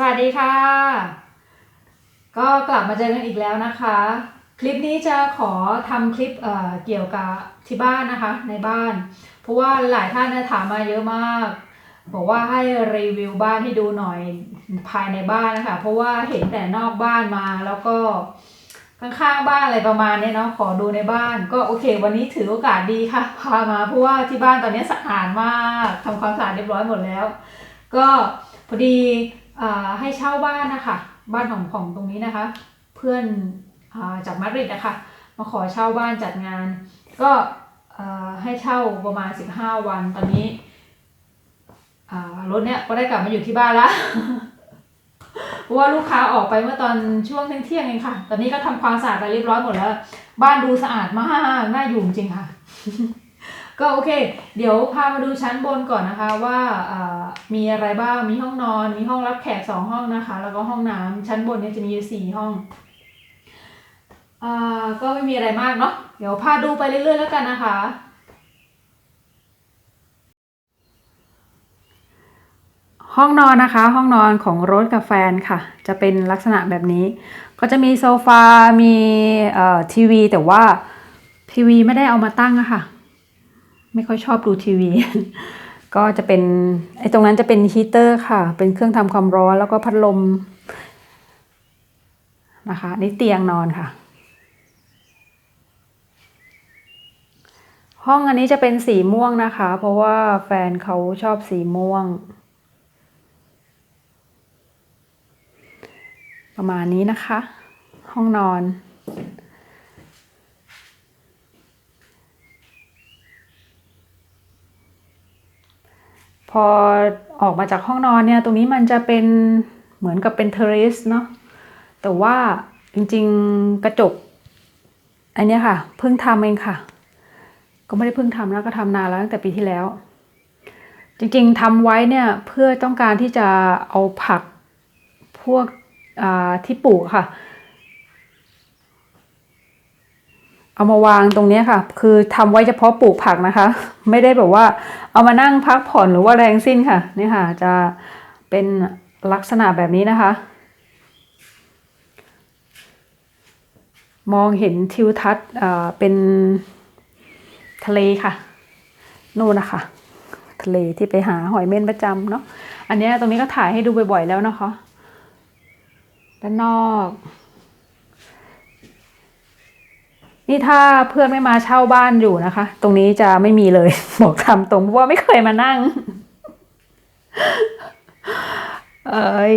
สวัสดีค่ะ ก็กลับมาเจอกันอีกแล้วนะคะ คลิปนี้จะขอทำคลิปเเกี่ยวกับที่บ้านนะคะในบ้าน เพราะว่าหลายท่านถามมาเยอะมาก บอกว่าให้รีวิวบ้านให้ดูหน่อยภายในบ้านนะคะ เพราะว่าเห็นแต่นอกบ้านมาแล้วก็ข้างๆบ้านอะไรประมาณนี้เนาะขอดูในบ้านก็โอเค วันนี้ถือโอกาสดีค่ะ พามาเพราะว่าที่บ้านตอนนี้สะอาดมากทำความสะอาดเรียบร้อยหมดแล้ว ก็พอดี ให้เช่าบ้านนะคะ บ้านของของตรงนี้นะคะ เพื่อนอาจากมาดริดนะคะมาขอเช่าบ้านจัดงาน ก็ให้เช่าประมาณ 15 วันตอนนี้รถเนี้ยก็ได้กลับมาอยู่ที่บ้านละเพราะว่าลูกค้าออกไปเมื่อตอนช่วงเที่ยงๆเองค่ะ ตอนนี้ก็ทำความสะอาดไปเรียบร้อยหมดแล้ว บ้านดูสะอาดมากน่าอยู่จริงค่ะ ก็โอเค เดี๋ยวพามาดูชั้นบนก่อนนะคะว่ามีอะไรบ้าง มีห้องนอน มีห้องรับแขกสองห้องนะคะ แล้วก็ห้องน้ำชั้นบนเนี่ยจะมีอยู่สี่ห้องอ่าก็ไม่มีอะไรมากเนาะ เดี๋ยวพาดูไปเรื่อยๆแล้วกันนะคะ ห้องนอนนะคะ ห้องนอนของรถกับแฟนค่ะ จะเป็นลักษณะแบบนี้ ก็จะมีโซฟา มีทีวี แต่ว่าทีวีไม่ได้เอามาตั้งอะค่ะ ไม่ค่อยชอบดูทีวี ก็จะเป็นไอ้ตรงนั้นจะเป็นฮีเตอร์ค่ะ เป็นเครื่องทำความร้อนแล้วก็พัดลมนะคะนี่เตียงนอนค่ะ ห้องอันนี้จะเป็นสีม่วงนะคะ เพราะว่าแฟนเขาชอบสีม่วง ประมาณนี้นะคะ ห้องนอน พอออกมาจากห้องนอนเนี่ยตรงนี้มันจะเป็นเหมือนกับเป็นเทอร์เรสเนาะแต่ว่าจริงๆกระจก อันนี้ค่ะ เพิ่งทำเองค่ะ ก็ไม่ได้เพิ่งทำแล้วก็ทำนานแล้วตั้งแต่ปีที่แล้ว จริงๆทำไว้เนี่ยเพื่อต้องการที่จะเอาผักพวกที่ปลูกค่ะ เอามาวางตรงนี้ค่ะ คือทำไว้เฉพาะปลูกผักนะคะ ไม่ได้แบบว่า เอามานั่งพักผ่อนหรือว่าแรงสิ้นค่ะนี่ค่ะ จะเป็นลักษณะแบบนี้นะคะ มองเห็นทิวทัศน์เป็นทะเลค่ะนู่นนะคะ ทะเลที่ไปหาหอยเม่นประจำเนาะอันนี้ตรงนี้ก็ถ่ายให้ดูบ่อยๆแล้วนะคะ ด้านนอก นี่ถ้าเพื่อนไม่มาเช่าบ้านอยู่นะคะ ตรงนี้จะไม่มีเลยบอกทำตรงเพราะว่าไม่เคยมานั่ง เอ้ย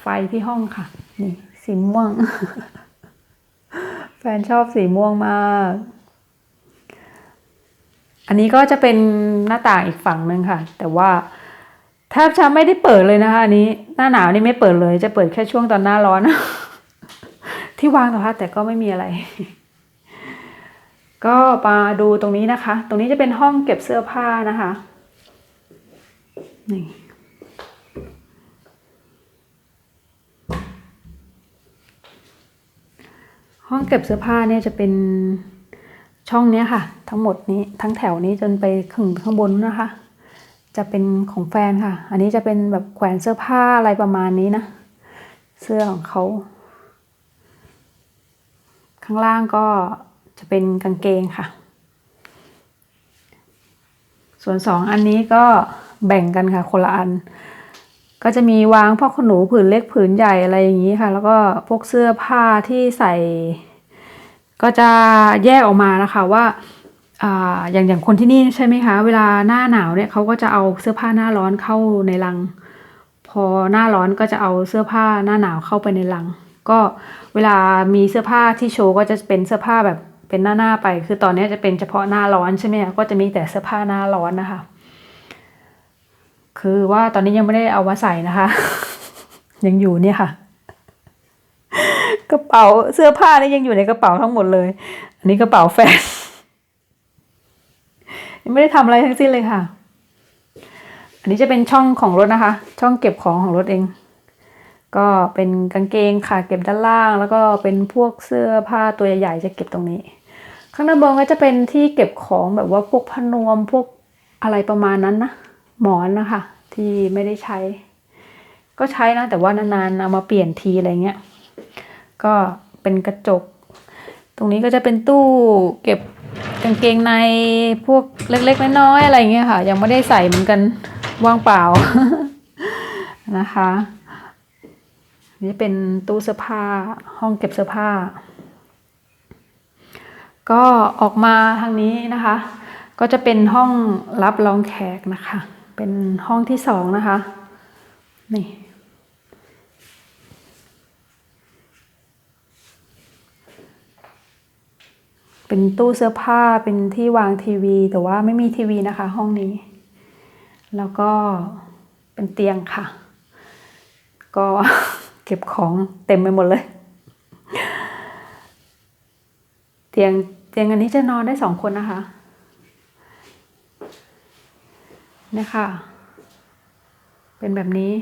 ไฟที่ห้องค่ะ นี่ สีม่วง แฟนชอบสีม่วงมาก อันนี้ก็จะเป็นหน้าต่างอีกฝั่งหนึ่งค่ะ แต่ว่าแทบจะไม่ได้เปิดเลยนะคะ อันนี้ หน้าหนาวนี่ไม่เปิดเลย จะเปิดแค่ช่วงตอนหน้าร้อน ที่วางโทรทัศน์แต่ก็ไม่มีอะไร ก็มาดูตรงนี้นะคะ ตรงนี้จะเป็นห้องเก็บเสื้อผ้านะคะนี่ห้องเก็บเสื้อผ้าเนี่ยจะเป็นช่องเนี้ยค่ะ ทั้งหมดนี้ทั้งแถวนี้จนไปถึงข้างบนนะคะ จะเป็นของแฟนค่ะ อันนี้จะเป็นแบบแขวนเสื้อผ้าอะไรประมาณนี้นะ เสื้อของเขา ข้างล่างก็จะเป็นกางเกงค่ะ ส่วนสองอันนี้ก็แบ่งกันค่ะคนละอัน ก็จะมีวางพ่อขนหนูผืนเล็กผืนใหญ่อะไรอย่างนี้ค่ะ แล้วก็พวกเสื้อผ้าที่ใส่ ก็จะแยกออกมานะคะว่าอย่างอย่างคนที่นี่ใช่ไหมคะ เวลาหน้าหนาวเนี่ยเขาก็จะเอาเสื้อผ้าหน้าร้อนเข้าในลัง พอหน้าร้อนก็จะเอาเสื้อผ้าหน้าหนาวเข้าไปในลัง ก็เวลามีเสื้อผ้าที่โชว์ก็จะเป็นเสื้อผ้าแบบเป็นหน้าหน้าๆไป คือตอนนี้จะเป็นเฉพาะหน้าร้อนใช่ไหมก็จะมีแต่เสื้อผ้าหน้าร้อนนะคะ คือว่าตอนนี้ยังไม่ได้เอามาใส่นะคะ ยังอยู่เนี่ยค่ะ กระเป๋าเสื้อผ้านี่ยังอยู่ในกระเป๋าทั้งหมดเลย อันนี้กระเป๋าแฟนยังไม่ได้ทำอะไรทั้งสิ้นเลยค่ะ อันนี้จะเป็นช่องของรถนะคะ ช่องเก็บของของรถเอง ก็เป็นกางเกงค่ะเก็บด้านล่าง แล้วก็เป็นพวกเสื้อผ้าตัวใหญ่ๆจะเก็บตรงนี้ ข้างด้านบนก็จะเป็นที่เก็บของแบบว่าพวกพนวมพวกอะไรประมาณนั้นนะหมอนนะคะที่ไม่ได้ใช้ ก็ใช้นะแต่ว่านานๆเอามาเปลี่ยนทีอะไรเงี้ยก็เป็นกระจก ตรงนี้ก็จะเป็นตู้เก็บกางเกงในพวกเล็กๆน้อยๆอะไรเงี้ยค่ะ ยังไม่ได้ใส่เหมือนกันว่างเปล่านะคะ นี่เป็นตู้เสื้อผ้าห้องเก็บเสื้อผ้า ก็ออกมาทางนี้นะคะ ก็จะเป็นห้องรับรองแขกนะคะ เป็นห้องที่สองนะคะนี่เป็นตู้เสื้อผ้าเป็นที่วางทีวี แต่ว่าไม่มีทีวีนะคะ ห้องนี้ แล้วก็เป็นเตียงค่ะ ก็ เก็บของเต็มไปหมดเลย เตียงเตียงอันนี้จะนอนได้สองคนนะคะเนี่ยค่ะ เป็นแบบนี้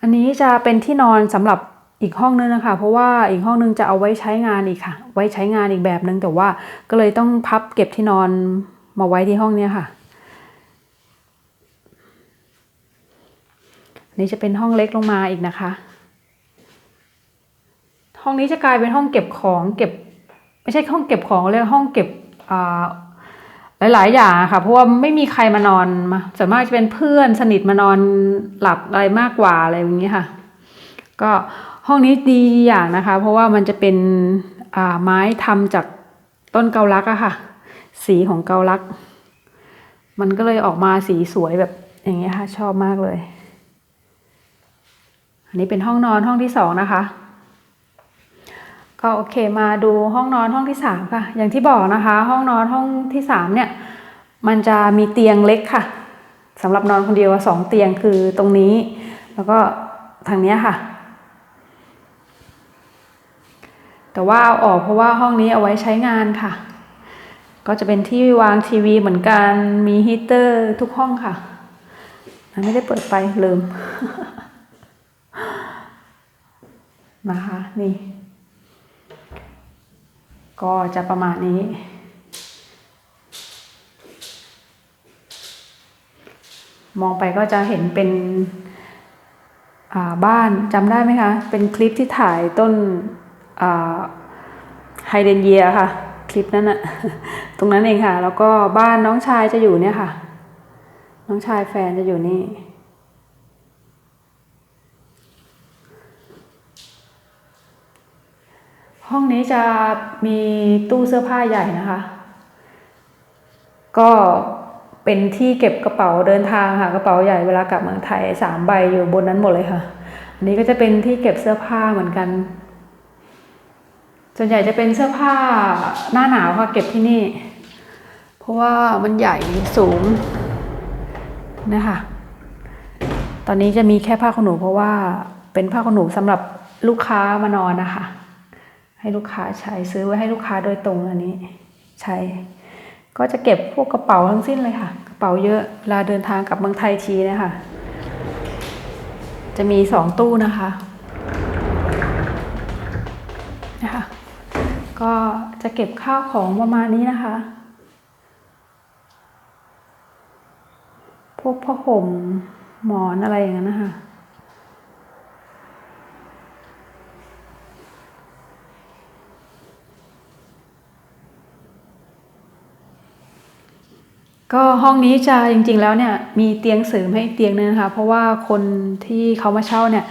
อันนี้จะเป็นที่นอนสำหรับอีกห้องนึงนะคะ เพราะว่าอีกห้องนึงจะเอาไว้ใช้งานอีกค่ะ ไว้ใช้งานอีกแบบนึง แต่ว่าก็เลยต้องพับเก็บที่นอนมาไว้ที่ห้องเนี้ยค่ะนนี้จะเป็นห้องเล็กลงมาอีกนะคะ ห้องนี้จะกลายเป็นห้องเก็บของเก็บ ไม่ใช่ห้องเก็บของเรียกห้องเก็บอ่าหลาย ๆ อย่างค่ะ เพราะว่าไม่มีใครมานอนมาส่วนมากจะเป็นเพื่อนสนิทมานอนหลับอะไรมากกว่าอะไรอย่างเงี้ยค่ะ ก็ห้องนี้ดีอย่างนะคะ เพราะว่ามันจะเป็นอ่าไม้ทำจากต้นเกาลักอะค่ะ สีของเกาลัก มันก็เลยออกมาสีสวยแบบอย่างเงี้ยค่ะ ชอบมากเลย อันนี้เป็นห้องนอนห้องที่สองนะคะ ก็โอเคมาดูห้องนอนห้องที่สามค่ะอย่างที่บอกนะคะ ห้องนอนห้องที่สามเนี่ยมันจะมีเตียงเล็กค่ะสำหรับนอนคนเดียวสองเตียงคือตรงนี้ แล้วก็ทางนี้ค่ะ แต่ว่าเอาออกเพราะว่าห้องนี้เอาไว้ใช้งานค่ะ ก็จะเป็นที่วางทีวีเหมือนกันมีฮีเตอร์ทุกห้องค่ะไม่ได้เปิดไฟลืมนะคะนี่ ก็จะประมาณนี้ มองไปก็จะเห็นเป็นบ้านจำได้ไหมคะ เป็นคลิปที่ถ่ายต้นไฮเดนเยียค่ะ คลิปนั้นอะตรงนั้นเองค่ะ แล้วก็บ้านน้องชายจะอยู่เนี่ยค่ะ น้องชายแฟนจะอยู่นี่ ห้องนี้จะมีตู้เสื้อผ้าใหญ่นะคะ ก็เป็นที่เก็บกระเป๋าเดินทางค่ะกระเป๋าใหญ่เวลากลับเมืองไทยสามใบอยู่บนนั้นหมดเลยค่ะ อันนี้ก็จะเป็นที่เก็บเสื้อผ้าเหมือนกัน ส่วนใหญ่จะเป็นเสื้อผ้าหน้าหนาวค่ะเก็บที่นี่ เพราะว่ามันใหญ่สูงนะคะตอนนี้จะมีแค่ผ้าขนหนูเพราะว่าเป็นผ้าขนหนูสำหรับลูกค้ามานอนนะคะ ให้ลูกค้าใช้ซื้อไว้ให้ลูกค้าโดยตรงอันนี้ใช้ ก็จะเก็บพวกกระเป๋าทั้งสิ้นเลยค่ะ กระเป๋าเยอะเวลาเดินทางกลับเมืองไทยทีนะคะจะมีสองตู้นะคะนะคะก็จะเก็บข้าวของประมาณนี้นะคะ พวกผ้าห่มหมอนอะไรอย่างนั้นนะคะ ก็ห้องนี้จะจริงๆแล้วเนี่ยมีเตียงเสริมให้เตียงนึงนะคะ เพราะว่าคนที่เขามาเช่าเนี่ย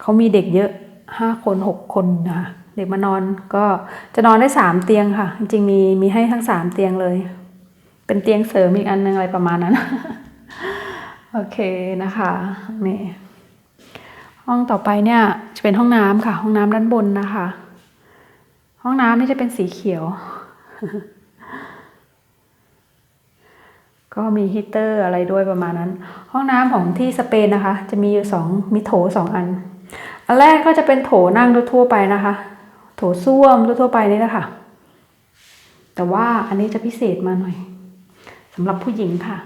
เขามีเด็กเยอะห้าคนหกคนนะคะเด็กมานอนก็จะนอนได้สามเตียงค่ะ จริงๆมีมีให้ทั้งสามเตียงเลย เป็นเตียงเสริมอีกอันนึงอะไรประมาณนั้น โอเคนะคะนี่ห้องต่อไปเนี่ยจะเป็นห้องน้ำค่ะ ห้องน้ำด้านบนนะคะ ห้องน้ำนี่จะเป็นสีเขียว ก็มีฮีเตอร์อะไรด้วยประมาณนั้น ห้องน้ำของที่สเปนนะคะ จะมีอยู่สองมีโถสองอัน อันแรกก็จะเป็นโถนั่งทั่วไปนะคะ โถส้วมทั่วไปนี่แหละค่ะแต่ว่าอันนี้จะพิเศษมาหน่อยสำหรับผู้หญิงค่ะ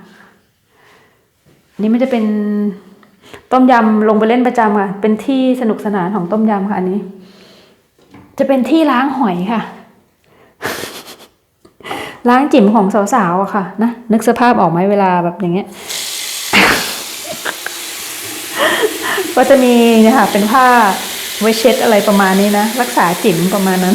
นนี้มันจะเป็นต้มยำลงไปเล่นประจำค่ะ เป็นที่สนุกสนานของต้มยำค่ะอันนี้ จะเป็นที่ล้างหอยค่ะ ล้างจิ๋มของสาวๆอะค่ะนะนึกสภาพออกไหมเวลาแบบอย่างเงี้ยก็จะมีเนี่ยค่ะเป็นผ้าไว้เช็ดอะไรประมาณนี้นะ รักษาจิ๋มประมาณนั้น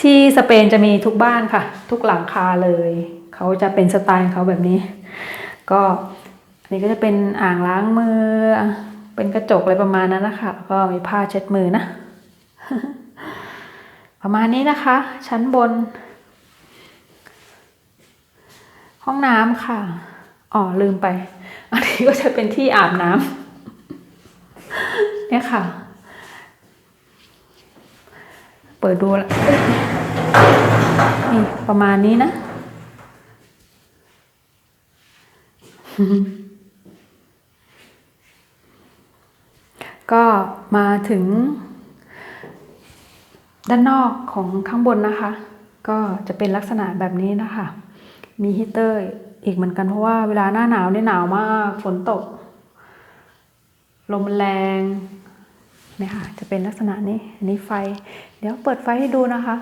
ที่สเปนจะมีทุกบ้านค่ะ ทุกหลังคาเลย เขาจะเป็นสไตล์ของเขาแบบนี้ ก็อันนี้ก็จะเป็นอ่างล้างมือ เป็นกระจกอะไรประมาณนั้นนะคะแล้วก็มีผ้าเช็ดมือนะ ประมาณนี้นะคะ ชั้นบน ห้องน้ำค่ะ อ๋อ ลืมไป อันนี้ก็จะเป็นที่อาบน้ำเนี่ยค่ะ เปิดดูล้วนี่ประมาณนี้นะก็มาถึง ด้านนอกของข้างบนนะคะ ก็จะเป็นลักษณะแบบนี้นะคะ มีฮีเตอร์อีกเหมือนกันเพราะว่าเวลาหน้าหนาวเนี่ยหนาวมากฝนตก ลมแรงเนี่ยค่ะจะเป็นลักษณะนี้อันนี้ไฟ เดี๋ยวเปิดไฟให้ดูนะคะ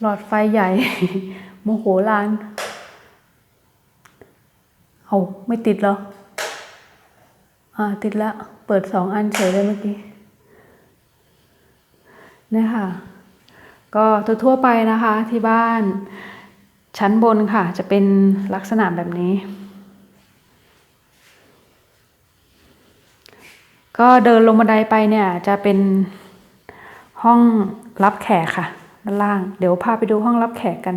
หลอดไฟใหญ่ โมโหลานเอาไม่ติดเหรออ่าติดแล้ว เปิดสองอันเฉยเลยเมื่อกี้ เนี่ยค่ะ ก็ทั่วๆไปนะคะที่บ้าน ชั้นบนค่ะ จะเป็นลักษณะแบบนี้ ก็เดินลงบันไดไปเนี่ยจะเป็นห้องรับแขกค่ะด้านล่าง เดี๋ยวพาไปดูห้องรับแขกกัน